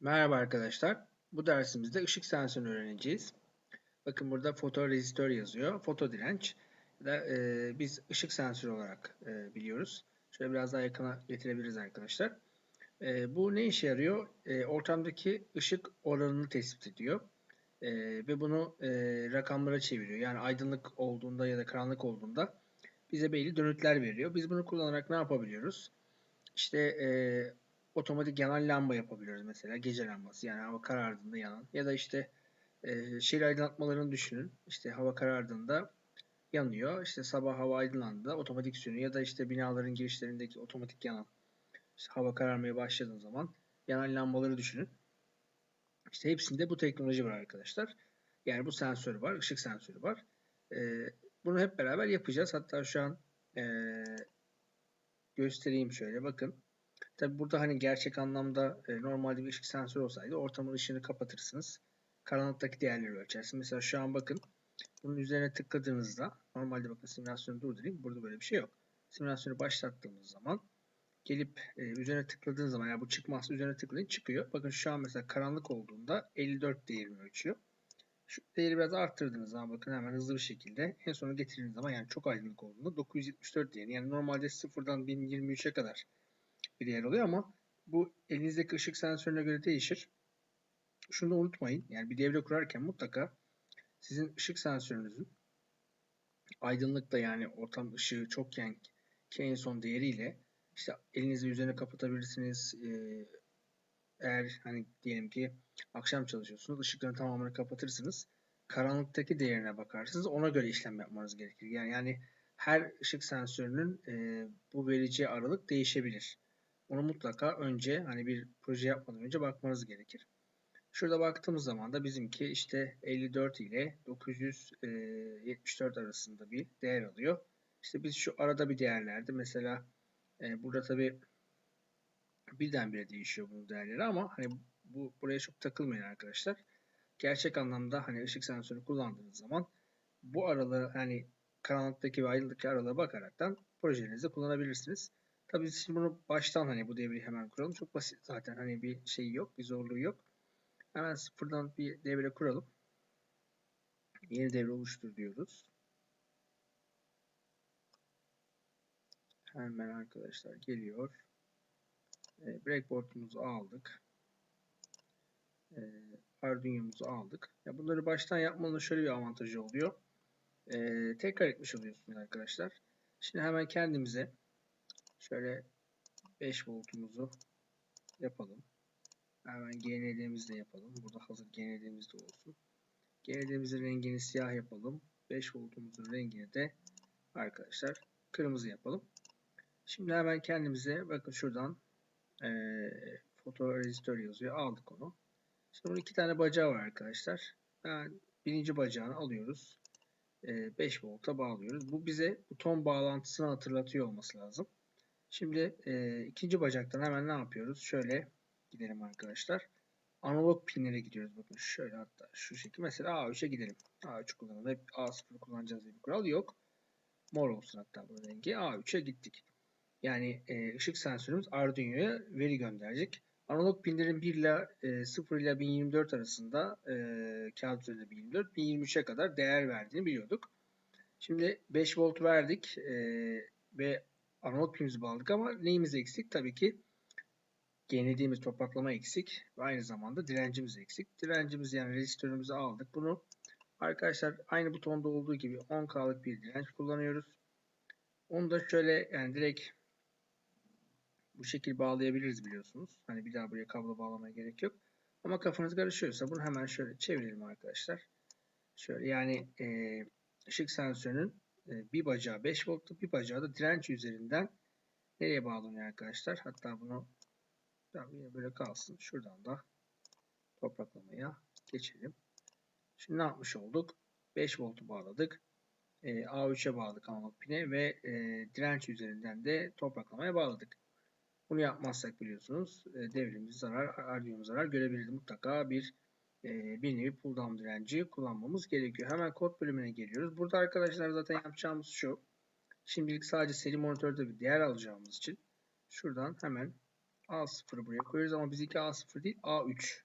Merhaba arkadaşlar. Bu dersimizde ışık sensörünü öğreneceğiz. Bakın burada fotorezistör yazıyor. Foto direnç. Da e, biz ışık sensörü olarak e, biliyoruz. Şöyle biraz daha yakına getirebiliriz arkadaşlar. E, bu ne işe yarıyor? E, ortamdaki ışık oranını tespit ediyor. E, ve bunu e, rakamlara çeviriyor. Yani aydınlık olduğunda ya da karanlık olduğunda bize belli dönütler veriyor. Biz bunu kullanarak ne yapabiliyoruz? İşte e, otomatik yanan lamba yapabiliyoruz mesela. Gece lambası yani hava karardığında yanan. Ya da işte e, şehir aydınlatmalarını düşünün. İşte hava karardığında yanıyor. İşte sabah hava aydınlandığında otomatik sönüyor. Ya da işte binaların girişlerindeki otomatik yanan işte hava kararmaya başladığı zaman yanan lambaları düşünün. İşte hepsinde bu teknoloji var arkadaşlar. Yani bu sensör var, ışık sensörü var. E, bunu hep beraber yapacağız. Hatta şu an e, göstereyim şöyle bakın. Tabi burada hani gerçek anlamda e, normalde bir ışık sensörü olsaydı ortamın ışığını kapatırsınız. Karanlıktaki değerleri ölçersiniz. Mesela şu an bakın bunun üzerine tıkladığınızda normalde bakın simülasyonu durdurayım. Burada böyle bir şey yok. Simülasyonu başlattığımız zaman gelip e, üzerine tıkladığınız zaman yani bu çıkmazsa üzerine tıklayın çıkıyor. Bakın şu an mesela karanlık olduğunda 54 değerini ölçüyor. Şu değeri biraz arttırdığınız zaman bakın hemen hızlı bir şekilde en sona getirdiğiniz zaman yani çok aydınlık olduğunda 974 değerini yani normalde sıfırdan 1023'e kadar bir değer oluyor ama bu elinizdeki ışık sensörüne göre değişir. Şunu da unutmayın. Yani bir devre kurarken mutlaka sizin ışık sensörünüzün aydınlıkta yani ortam ışığı çokken ki en son değeriyle işte elinizi üzerine kapatabilirsiniz. Ee, eğer hani diyelim ki akşam çalışıyorsunuz ışıkların tamamını kapatırsınız. Karanlıktaki değerine bakarsınız. Ona göre işlem yapmanız gerekir. Yani, yani her ışık sensörünün e, bu vereceği aralık değişebilir. Onu mutlaka önce hani bir proje yapmadan önce bakmanız gerekir. Şurada baktığımız zaman da bizimki işte 54 ile 974 arasında bir değer alıyor. İşte biz şu arada bir değerlerde mesela e, burada tabi birdenbire değişiyor bunun değerleri ama hani bu buraya çok takılmayın arkadaşlar. Gerçek anlamda hani ışık sensörü kullandığınız zaman bu aralığı hani karanlıktaki ve aydınlıktaki aralığa bakaraktan projenizde kullanabilirsiniz. Tabii şimdi bunu baştan hani bu devreyi hemen kuralım. Çok basit zaten hani bir şey yok, bir zorluğu yok. Hemen sıfırdan bir devre kuralım. Yeni devre oluştur diyoruz. Hemen arkadaşlar geliyor. E, breakboard'umuzu aldık. E, Arduino'muzu aldık. Ya bunları baştan yapmanın şöyle bir avantajı oluyor. E, tekrar etmiş oluyorsunuz arkadaşlar. Şimdi hemen kendimize Şöyle 5 voltumuzu yapalım. Hemen GND'mizi de yapalım. Burada hazır GND'miz de olsun. GND'mizin rengini siyah yapalım. 5 voltumuzun rengini de arkadaşlar kırmızı yapalım. Şimdi hemen kendimize bakın şuradan e, fotorezistör yazıyor. Aldık onu. Şimdi bunun iki tane bacağı var arkadaşlar. Ben birinci bacağını alıyoruz. E, 5 volta bağlıyoruz. Bu bize buton bağlantısını hatırlatıyor olması lazım. Şimdi e, ikinci bacaktan hemen ne yapıyoruz? Şöyle gidelim arkadaşlar. Analog pinlere gidiyoruz. Bakın şöyle hatta şu şekilde. Mesela A3'e gidelim. A3 kullanalım. Hep A0 kullanacağız diye bir kural yok. Mor olsun hatta bu rengi. A3'e gittik. Yani e, ışık sensörümüz Arduino'ya veri gönderecek. Analog pinlerin 1 ile e, 0 ile 1024 arasında e, kağıt üzerinde 1024, 1023'e kadar değer verdiğini biliyorduk. Şimdi 5 volt verdik e, ve analog pinimizi bağladık ama neyimiz eksik? Tabii ki genelediğimiz topraklama eksik ve aynı zamanda direncimiz eksik. Direncimizi yani rezistörümüzü aldık. Bunu arkadaşlar aynı butonda olduğu gibi 10K'lık bir direnç kullanıyoruz. Onu da şöyle yani direkt bu şekilde bağlayabiliriz biliyorsunuz. Hani bir daha buraya kablo bağlamaya gerek yok. Ama kafanız karışıyorsa bunu hemen şöyle çevirelim arkadaşlar. Şöyle yani e, ışık sensörünün bir bacağı 5 voltluk bir bacağı da direnç üzerinden nereye bağlanıyor arkadaşlar? Hatta bunu yine böyle kalsın. Şuradan da topraklamaya geçelim. Şimdi ne yapmış olduk? 5 voltu bağladık. E, A3'e bağladık analog pine ve e, direnç üzerinden de topraklamaya bağladık. Bunu yapmazsak biliyorsunuz e, zarar, Arduino zarar görebilirdi. Mutlaka bir bir nevi pull down direnci kullanmamız gerekiyor. Hemen kod bölümüne geliyoruz. Burada arkadaşlar zaten yapacağımız şu. Şimdilik sadece seri monitörde bir değer alacağımız için şuradan hemen A0'ı buraya koyuyoruz ama bizimki A0 değil A3.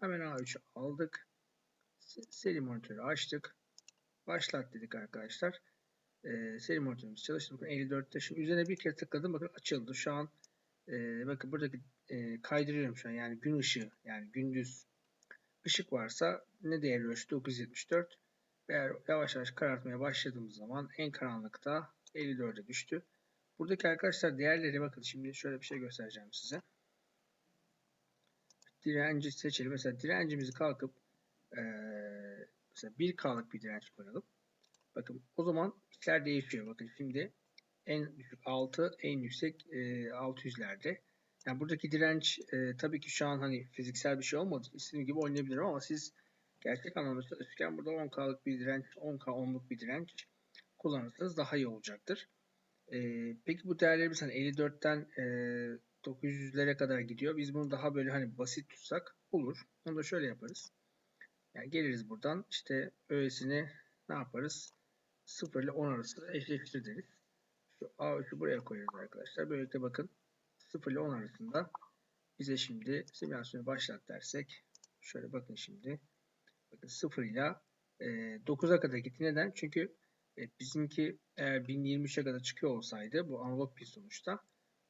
Hemen A3'ü aldık. Se- Seri monitörü açtık. Başlat dedik arkadaşlar. Ee, seri monitörümüz çalıştı. Bakın 54'te. Şimdi üzerine bir kere tıkladım. Bakın açıldı. Şu an e, bakın buradaki e, kaydırıyorum şu an. Yani gün ışığı yani gündüz ışık varsa ne değerli ölçtü? 974. Eğer yavaş yavaş karartmaya başladığımız zaman en karanlıkta 54'e düştü. Buradaki arkadaşlar değerleri bakın şimdi şöyle bir şey göstereceğim size. Direnci seçelim. Mesela direncimizi kalkıp eee mesela 1K'lık bir direnç koyalım. Bakın o zaman işler değişiyor. Bakın şimdi en düşük 6, en yüksek e, 600'lerde. Yani buradaki direnç e, tabii ki şu an hani fiziksel bir şey olmadı. İstediğim gibi oynayabilirim ama siz gerçek anlamda çalışırken burada 10K'lık bir direnç, 10K 10'luk bir direnç kullanırsanız daha iyi olacaktır. E, peki bu değerlerimiz hani 54'ten e, 900'lere kadar gidiyor. Biz bunu daha böyle hani basit tutsak olur. Onu da şöyle yaparız. Yani geliriz buradan işte öğesini ne yaparız? 0 ile 10 arası eşleştir deriz. Şu A3'ü buraya koyuyoruz arkadaşlar. Böylelikle bakın 0 ile 10 arasında bize şimdi simülasyonu başlat dersek şöyle bakın şimdi bakın 0 ile e, 9'a kadar gitti. Neden? Çünkü e, bizimki eğer 1023'e kadar çıkıyor olsaydı bu analog pil sonuçta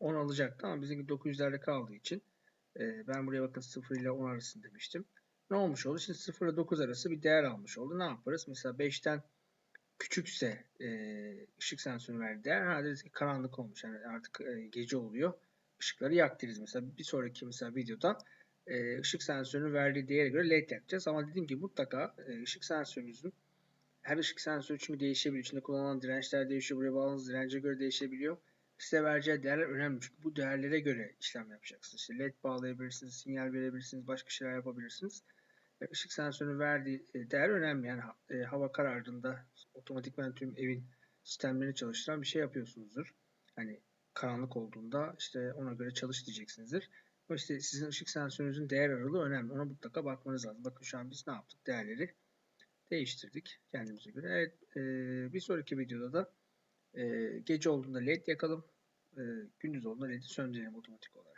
10 alacaktı ama bizimki 900'lerde kaldığı için e, ben buraya bakın 0 ile 10 arasında demiştim. Ne olmuş oldu? Şimdi 0 ile 9 arası bir değer almış oldu. Ne yaparız? Mesela 5'ten küçükse e, ışık sensörü verdiği değer ha ki karanlık olmuş. Yani artık e, gece oluyor. Işıkları yak deriz mesela. Bir sonraki mesela videoda e, ışık sensörünün verdiği değere göre led yakacağız. Ama dediğim gibi mutlaka e, ışık sensörünüzün her ışık sensörü çünkü değişebiliyor. İçinde kullanılan dirençler değişiyor. Buraya bağladığınız dirence göre değişebiliyor. Size vereceği değerler önemli. Çünkü bu değerlere göre işlem yapacaksınız. İşte led bağlayabilirsiniz, sinyal verebilirsiniz, başka şeyler yapabilirsiniz. Ve ışık sensörünün verdiği e, değer önemli. Yani e, hava karardığında otomatikman tüm evin sistemlerini çalıştıran bir şey yapıyorsunuzdur. Hani karanlık olduğunda işte ona göre çalış diyeceksinizdir. Ama işte sizin ışık sensörünüzün değer aralığı önemli. Ona mutlaka bakmanız lazım. Bakın şu an biz ne yaptık? Değerleri değiştirdik kendimize göre. Evet, e, bir sonraki videoda da e, gece olduğunda led yakalım, e, gündüz olduğunda led'i söndürelim otomatik olarak.